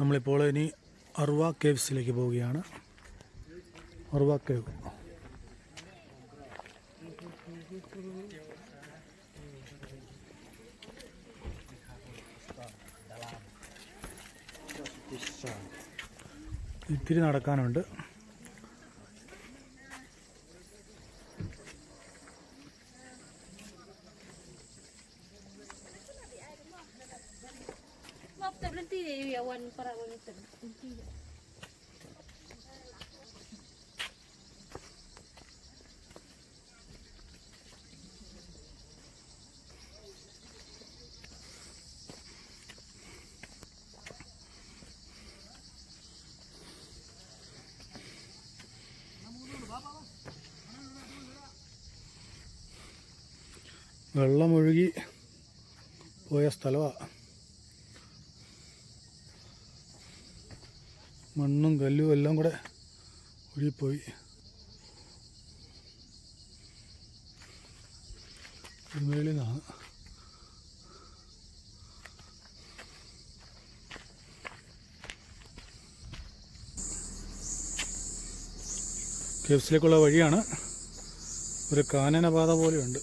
നമ്മളിപ്പോൾ ഇനി അർവ കേവ്സിലേക്ക് പോവുകയാണ്. അർവ കേവ്. ഇത്തിരി നടക്കാനുണ്ട്. berhenti deh ya wan para wanita berhenti. വെള്ളമൊഴുകി പോയ സ്ഥലമാണ് മണ്ണും കല്ലും എല്ലാം കൂടെ ഒഴുകിപ്പോയി മേളിൽ നിന്നാണ് വഴിയാണ് ഒരു കാനന പാത പോലെയുണ്ട്.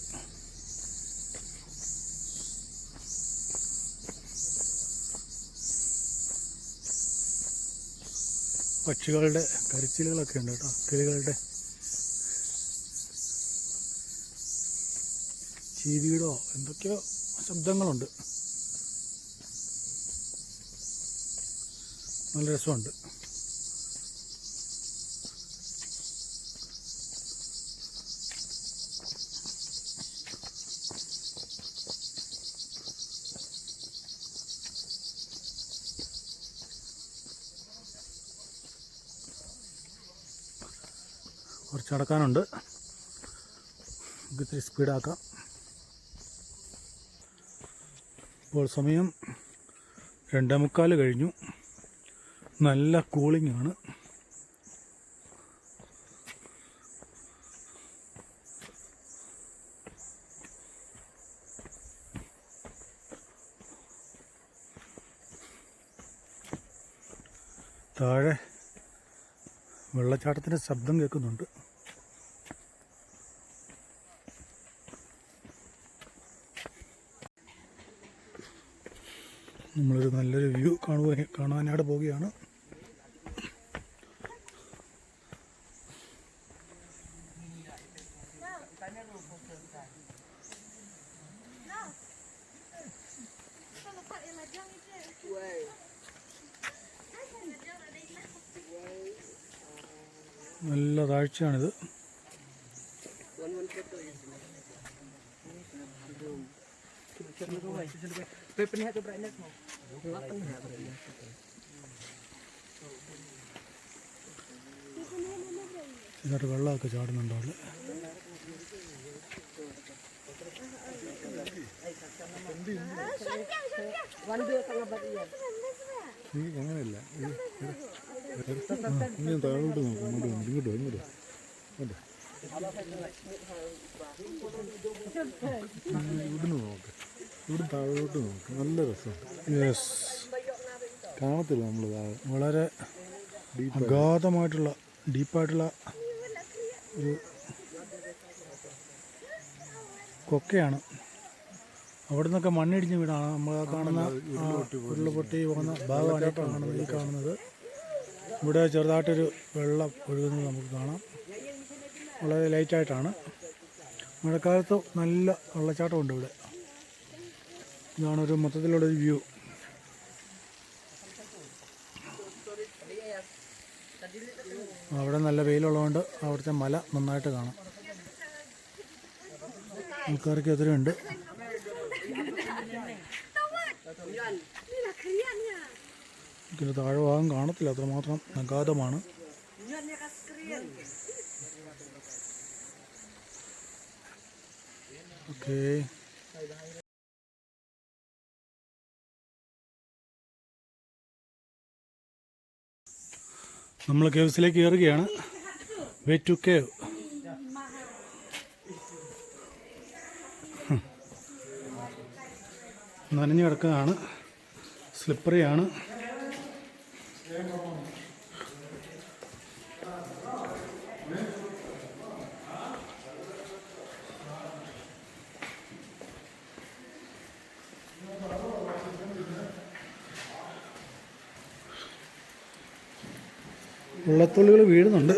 പക്ഷികളുടെ കരിച്ചിലുകളൊക്കെ ഉണ്ട് കേട്ടോ. കിളികളുടെ ചീവീടോ എന്തൊക്കെയോ ശബ്ദങ്ങളുണ്ട്. നല്ല രസമുണ്ട്. കുറച്ച് നടക്കാനുണ്ട്. നമുക്ക് ഇത്തിരി സ്പീഡാക്കാം ഇപ്പോൾ സമയം രണ്ടേ മുക്കാൽ കഴിഞ്ഞു. നല്ല കൂളിംഗ് ആണ്. താഴെ വെള്ളച്ചാട്ടത്തിന്റെ ശബ്ദം കേൾക്കുന്നുണ്ട്. നമ്മളൊരു നല്ലൊരു വ്യൂ കാണുക കാണാനായിട്ട് പോവുകയാണ്. നല്ല താഴ്ചയാണിത് എന്നിട്ട് വെള്ളമൊക്കെ ചാടുന്നുണ്ടോ അവിടെ. നീ അങ്ങനെയല്ല. താഴോട്ട് നോക്കും ഇങ്ങോട്ട് വന്നു ഇങ്ങോട്ട് ഇങ്ങോട്ട് ഇവിടുന്ന് നോക്ക്. ഇവിടെ താഴോട്ട് നോക്ക്. നല്ല രസമാണ് യെസ് കാണത്തില്ല നമ്മൾ താഴെ. വളരെ അഗാധമായിട്ടുള്ള ഡീപ്പായിട്ടുള്ള ഒരു കൊക്കയാണ്. അവിടെ നിന്നൊക്കെ മണ്ണിടിഞ്ഞ് വീടാണ്. നമ്മൾ കാണുന്ന ഉരുളപൊട്ടി പോകുന്ന ഭാഗമാണ് കാണുന്നത് ഈ കാണുന്നത്. ഇവിടെ ചെറുതായിട്ടൊരു വെള്ളം ഒഴുകുന്നത് നമുക്ക് കാണാം. വളരെ ലൈറ്റായിട്ടാണ് മഴക്കാലത്ത് നല്ല വെള്ളച്ചാട്ടമുണ്ട് ഇവിടെ. ഇതാണ് ഒരു മൊത്തത്തിലുള്ളൊരു വ്യൂ. അവിടെ നല്ല വെയിലുള്ളതുകൊണ്ട് അവിടുത്തെ മല നന്നായിട്ട് കാണാം. ആൾക്കാർക്ക് എതിരുണ്ട് ഇതിന് താഴെ ഭാഗം കാണത്തില്ല അത്രമാത്രം അഗാധമാണ്. ഓക്കേ. നമ്മൾ കേവ്സിലേക്ക് കയറുകയാണ്. വേ ടു കേവ് നനഞ്ഞു കിടക്കുകയാണ്. സ്ലിപ്പറിയാണ് വെള്ളത്തുള്ളികൾ വീഴുന്നുണ്ട്.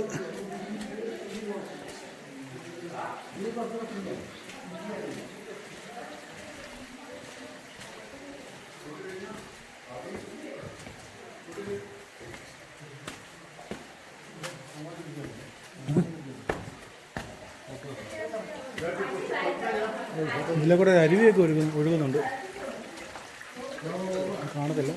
ഇതിലെ കൂടെ അരുവിയൊക്കെ ഒഴുകുന്നു ഒഴുകുന്നുണ്ട്. കാണത്തില്ല.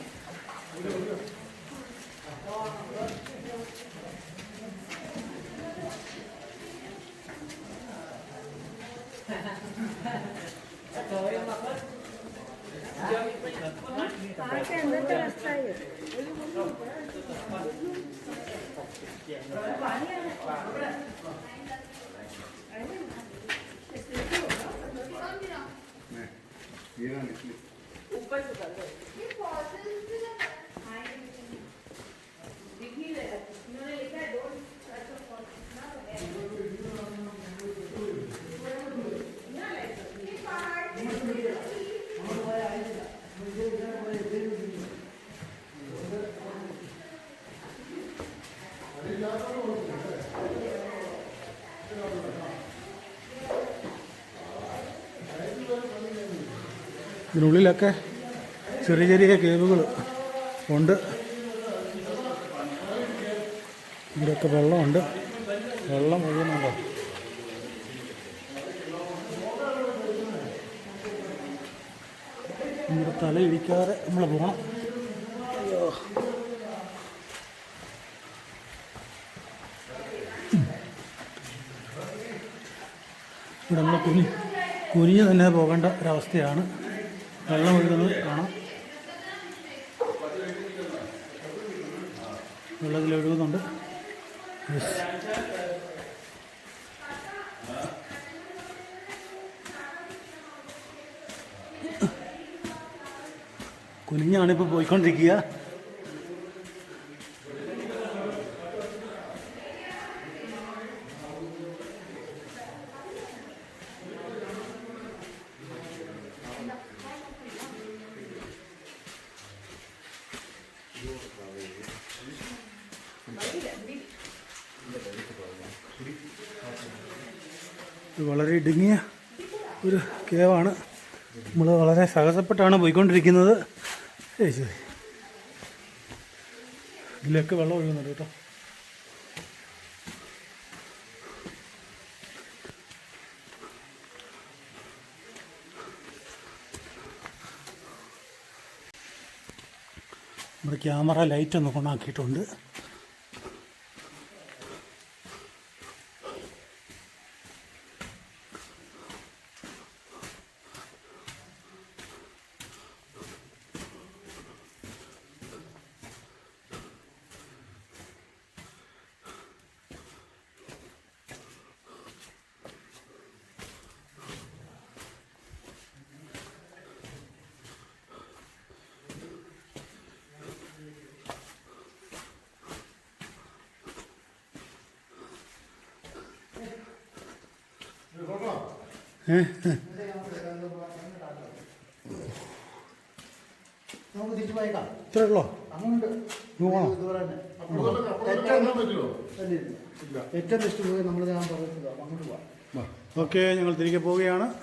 ऊपर से कर दो ഇതിനുള്ളിലൊക്കെ ചെറിയ ചെറിയ കേവുകൾ ഉണ്ട്. ഇവിടെയൊക്കെ വെള്ളമുണ്ട്. വെള്ളം ഒഴുകുന്നുണ്ടോ നമ്മുടെ തല ഇടിക്കാതെ നമ്മൾ പോകണം ഇവിടെ നമ്മൾ കുനി കുനിഞ്ഞ് തന്നെ പോകേണ്ട ഒരവസ്ഥയാണ്. വെള്ളം ഒഴുകുന്നത് കാണാം വെള്ളത്തിൽ ഒഴുകുന്നുണ്ട് Yes. കുനിഞ്ഞാണ് ഇപ്പോൾ പോയിക്കൊണ്ടിരിക്കുക വളരെ ഇടുങ്ങിയ ഒരു കേവാണ്. നമ്മൾ വളരെ സഹസപ്പെട്ടാണ് പോയിക്കൊണ്ടിരിക്കുന്നത്. ശരി. ഇതിലൊക്കെ വെള്ളം ഒഴുകുന്നുണ്ട് കേട്ടോ. നമ്മുടെ ക്യാമറ ലൈറ്റ് ഒന്ന് ഓണാക്കിയിട്ടുണ്ട് ഇത്രേ ഉള്ളോ. ഏറ്റവും പോയി നമ്മൾ ഞാൻ അങ്ങോട്ട് പോവാം. ഓക്കെ ഞങ്ങൾ തിരികെ പോവുകയാണ്.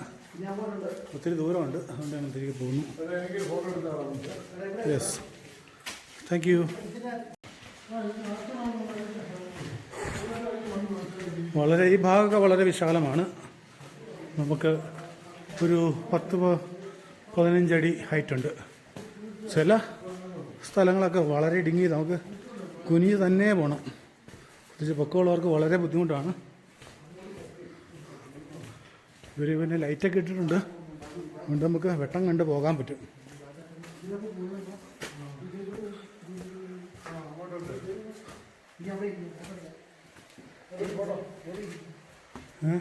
ഒത്തിരി ദൂരമുണ്ട്. അതുകൊണ്ട് ഞങ്ങൾ തിരികെ പോകുന്നു. യെസ് താങ്ക് യു വളരെ ഈ ഭാഗമൊക്കെ വളരെ വിശാലമാണ്. നമുക്ക് ഒരു പത്ത് പതിനഞ്ചടി ഹൈറ്റ് ഉണ്ട്. ചില സ്ഥലങ്ങളൊക്കെ വളരെ ഇടുങ്ങി. നമുക്ക് കുനിഞ്ഞ് തന്നെ പോകണം പ്രത്യേകിച്ച് പൊക്കമുള്ളവർക്ക് വളരെ ബുദ്ധിമുട്ടാണ്. ഇവർ പിന്നെ ലൈറ്റൊക്കെ ഇട്ടിട്ടുണ്ട്. അതുകൊണ്ട് നമുക്ക് വെട്ടം കണ്ട് പോകാൻ പറ്റും. ഏ?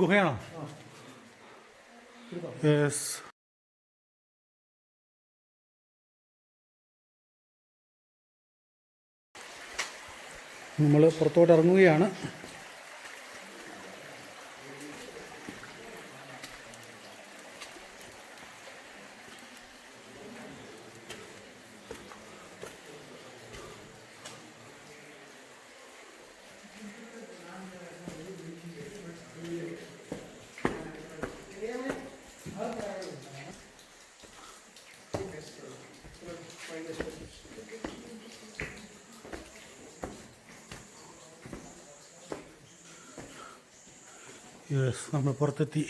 ഗുഹയാണോ? യെസ്. നമ്മൾ പുറത്തോട്ട് ഇറങ്ങുകയാണ്. നമ്മൾ പുറത്തെത്തി